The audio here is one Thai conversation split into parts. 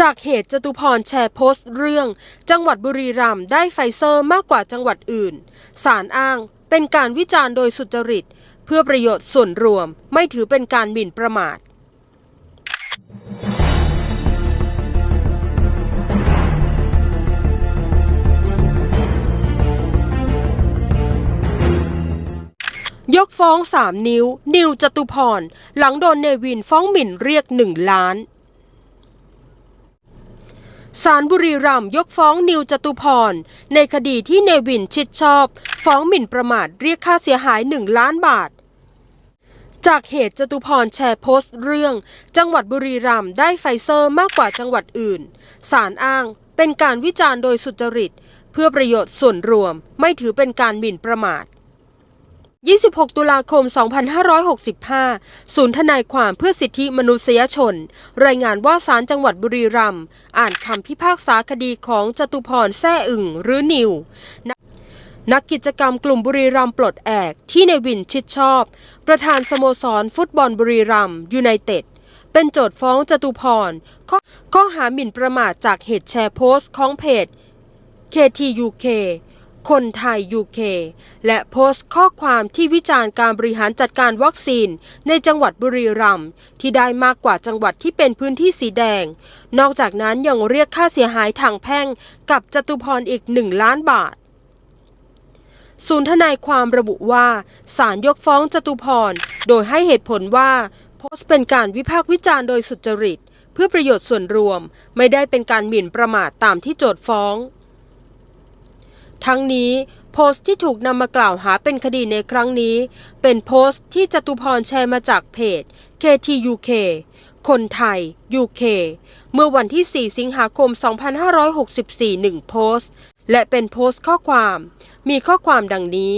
จากเหตุจตุพรแชร์โพสต์เรื่อง จังหวัดบุรีรัมย์ได้ไฟเซอร์มากกว่าจังหวัดอื่น สารอ้างเป็นการวิจารณ์โดยสุจริต เพื่อประโยชน์ส่วนรวมไม่ถือเป็นการหมิ่นประมาทยกฟ้อง3นิ้ว นิวจตุพร หลังโดนเนวินฟ้องหมิ่นเรียก1ล้าน ศาลบุรีรัมยกฟ้องนิวจตุพร ในคดีที่เนวินชิดชอบ ฟ้องหมิ่นประมาทเรียกค่าเสียหาย1ล้านบาท จากเหตุจตุพรแชร์โพสต์เรื่อง จังหวัดบุรีรัมย์ได้ไฟเซอร์มากกว่าจังหวัดอื่นศาลอ้างเป็นการวิจารณ์โดยสุจริต เพื่อประโยชน์ส่วนรวมไม่ถือเป็นการหมิ่นประมาท 26 ตุลาคม 2565 ศูนย์ทนายความเพื่อสิทธิมนุษยชน รายงานว่าศาลจังหวัดบุรีรัมย์อ่านคำพิพากษาคดีของจตุพรแซ่อึ่งหรือนิวนักนักกิจกรรมกลุ่มบุรีรัมย์ปลดแอกที่ในวินชิดชอบ ประธานสโมสรฟุตบอลบุรีรัมย์ยูไนเต็ดเป็นโจทย์ฟ้องจตุพรข้อข้อหาหมิ่นประมาทจากเหตุแชร์โพสต์ของเพจ KTUK คนไทย UK และโพสต์ข้อความที่วิจารณ์การบริหารจัดการวัคซีนในจังหวัดบุรีรัมย์ที่ได้มากกว่าจังหวัดที่เป็นพื้นที่สีแดง นอกจากนั้นยังเรียกค่าเสียหายทางแพ่งกับจตุพรอีก1ล้านบาทศูนย์ทนายความระบุว่าศาลยกฟ้องจตุพร โดยให้เหตุผลว่า โพสต์เป็นการวิพากษ์วิจารณ์โดยสุจริต เพื่อประโยชน์ส่วนรวม ไม่ได้เป็นการหมิ่นประมาทตามที่โจทย์ฟ้อง ทั้งนี้โพสต์ที่ถูกนำมากล่าวหาเป็นคดีในครั้งนี้ เป็นโพสต์ที่จตุพรแชร์มาจากเพจ KTUK คนไทย UK เมื่อวันที่ 4 สิงหาคม 2564หนึ่งโพสต์ และเป็นโพสต์ข้อความ มีข้อความดังนี้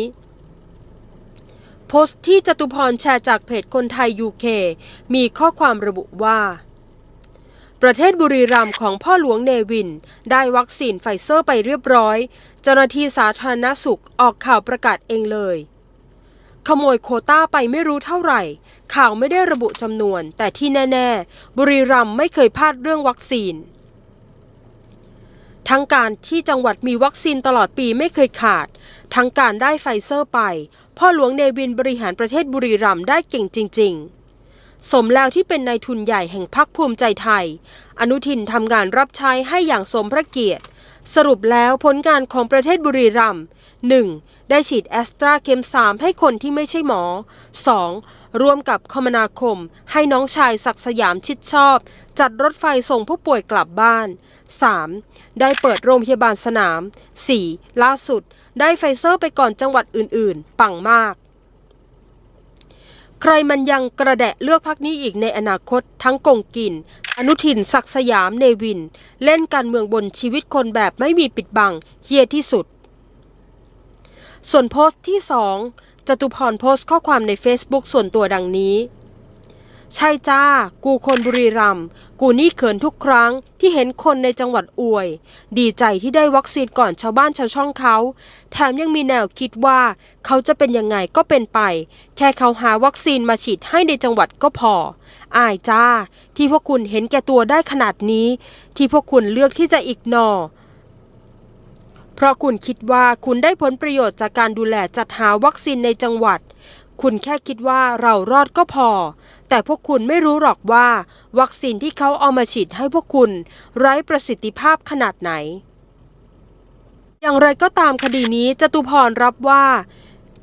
โพสต์ที่จตุพรแชร์จากเพจคนไทย UK มีข้อความระบุว่า ประเทศบุรีรัมย์ของพ่อหลวงเนวิน ได้วัคซีนไฟเซอร์ไปเรียบร้อย เจ้าหน้าที่สาธารณสุขออกข่าวประกาศเองเลย ขโมยโคต้าไปไม่รู้เท่าไหร่ ข่าวไม่ได้ระบุจำนวน แต่ที่แน่ ๆ บุรีรัมย์ไม่เคยพลาดเรื่องวัคซีน ทั้งการที่จังหวัดมีวัคซีนตลอดปีไม่เคยขาด ทั้งการได้ไฟเซอร์ไป พ่อหลวงเนวินบริหารประเทศบุรีรัมย์ได้เก่งจริง ๆ สมแล้วที่เป็นนายทุนใหญ่แห่งพรรคภูมิใจไทย อนุทินทำงานรับใช้ให้อย่างสมพระเกียรติ สรุปแล้วผลงานของประเทศบุรีรัมย์ 1. ได้ฉีดแอสตราเข็ม 3 ให้คนที่ไม่ใช่หมอ 2. ร่วมกับคมนาคม ให้น้องชายศักสยามชิดชอบ จัดรถไฟส่งผู้ป่วยกลับบ้าน 3. ได้เปิดโรงพยาบาลสนาม 4. ล่าสุด ได้ไฟเซอร์ไปก่อนจังหวัดอื่น ๆ ปังมาก ใครมันยังกระแดะเลือกพักนี้อีกในอนาคตทั้งกงกิน อนุทินศักสยามเนวิน เล่นการเมืองบนชีวิตคนแบบไม่มีปิดบังเฮียที่สุด ส่วนโพสต์ที่ 2จตุพรโพสต์ข้อความใน Facebook ส่วนตัวดังนี้ ใช่จ้า กูคนบุรีรัมย์กูนี่เขินทุกครั้งที่เห็นคนในจังหวัดอวย ดีใจที่ได้วัคซีนก่อนชาวบ้านชาวช่องเขา แถมยังมีแนวคิดว่า เขาจะเป็นยังไงก็เป็นไป แค่เขาหาวัคซีนมาฉีดให้ในจังหวัดก็พอ อายจ้า ที่พวกคุณเห็นแก่ตัวได้ขนาดนี้ ที่พวกคุณเลือกที่จะอีกนอเพราะคุณคิดว่าคุณได้ผลประโยชน์จากการดูแลจัดหาวัคซีนในจังหวัด คุณแค่คิดว่าเรารอดก็พอ แต่พวกคุณไม่รู้หรอกว่า วัคซีนที่เขาเอามาฉีดให้พวกคุณ ไร้ประสิทธิภาพขนาดไหน อย่างไรก็ตามคดีนี้จตุพรรับว่า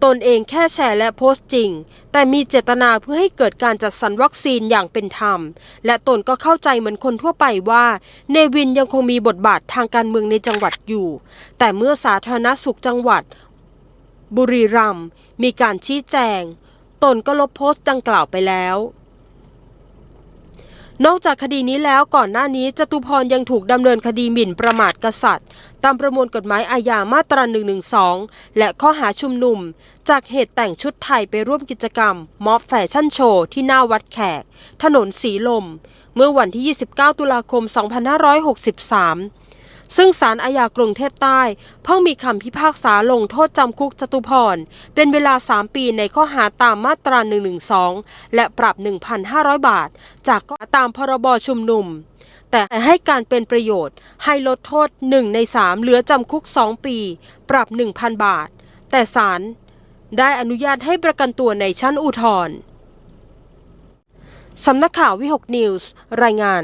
ตนเองแค่แชร์และโพสต์จริง แต่มีเจตนาเพื่อให้เกิดการจัดสรรวัคซีนอย่างเป็นธรรม และตนก็เข้าใจเหมือนคนทั่วไปว่า เนวินยังคงมีบทบาททางการเมืองในจังหวัดอยู่ แต่เมื่อสาธารณสุขจังหวัด บุรีรัมย์มีการชี้แจง ตนก็ลบโพสต์ดังกล่าวไปแล้ว นอกจากคดีนี้แล้วก่อนหน้านี้จตุพรยังถูกดำเนินคดีหมิ่นประมาทกษัตริย์ ตามประมวลกฎหมายอาญามาตรา 112 และข้อหาชุมนุม จากเหตุแต่งชุดไทยไปร่วมกิจกรรมม็อบแฟชั่นโชว์ที่หน้าวัดแขก ถนนสีลม เมื่อวันที่ 29 ตุลาคม 2563 ซึ่งศาลอาญากรุงเทพใต้ เพิ่งมีคำพิพากษาลงโทษจำคุกจตุพร เป็นเวลา 3 ปีในข้อหาตามมาตรา 112 และปรับ 1,500 บาท จากข้อหาตามพรบชุมนุม แต่ให้การเป็นประโยชน์ให้ลดโทษ 1 ใน 3 เหลือจำคุก 2 ปี ปรับ 1,000 บาท แต่ศาลได้อนุญาตให้ประกันตัวในชั้นอุทธรณ์สำนักข่าววิหกนิวส์ รายงาน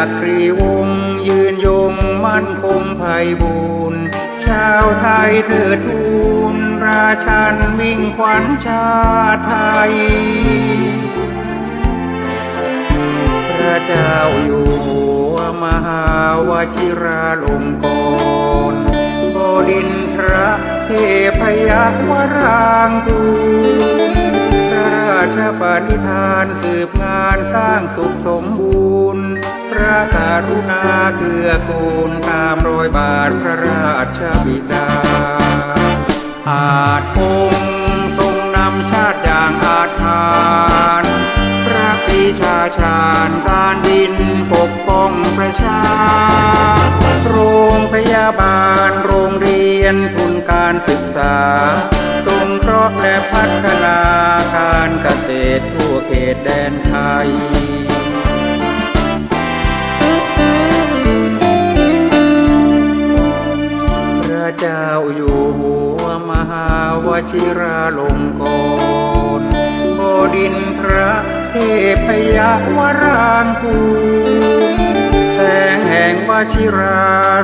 จากรีวงศยืนยงมั่นคงไพบูรณ์ชาวไทยเถิดทูลราชันมิ่งขวัญชาติไทย พระเจ้าอยู่หัวมหาวชิราลงกรณ์บดินทรเทพยวรางกูลพระราชปณิธานสืบงานสร้างสุขสมบูรณ์ พระกรุณาเกื้อกูลตามรอยบาทพระราชบิดา อาจคงทรงนำชาติอย่างอาจทานพระปีชาชาญการดินปกป้องประชา โรงพยาบาลโรงเรียนทุนการศึกษาสงเคราะห์และพัฒนาการเกษตรทั่วเขตแดนไทย ชิราลงกรบดินพระเทพยวรางกูลแสงแห่งวชิรา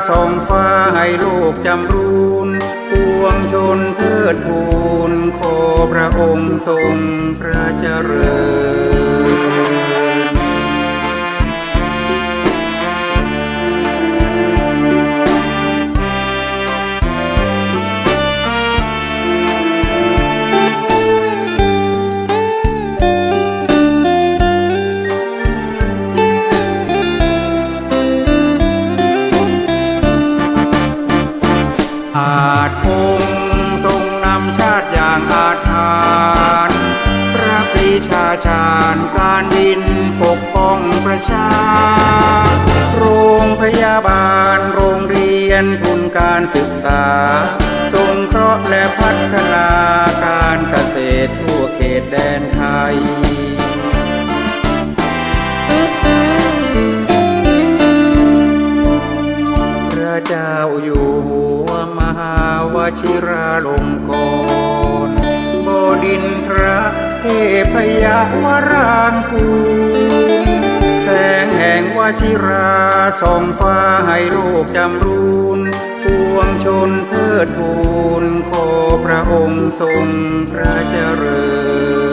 ส่องฟ้าให้โลกจำรูนปวงชนเทิดทูลขอพระองค์ทรงพระเจริญ ป้องประชา โรงพยาบาล โรงเรียนทุนการศึกษาสงเคราะห์และพัฒนาการเกษตรทั่วเขตแดนไทยพระเจ้าอยู่หัวมหาวชิราลงกรณ์บดินทระเทพยวรางกูล วชิราส่องฟ้าให้โลกจำรูนปวงชนเทิดทูนขอพระองค์ทรงพระเจริญ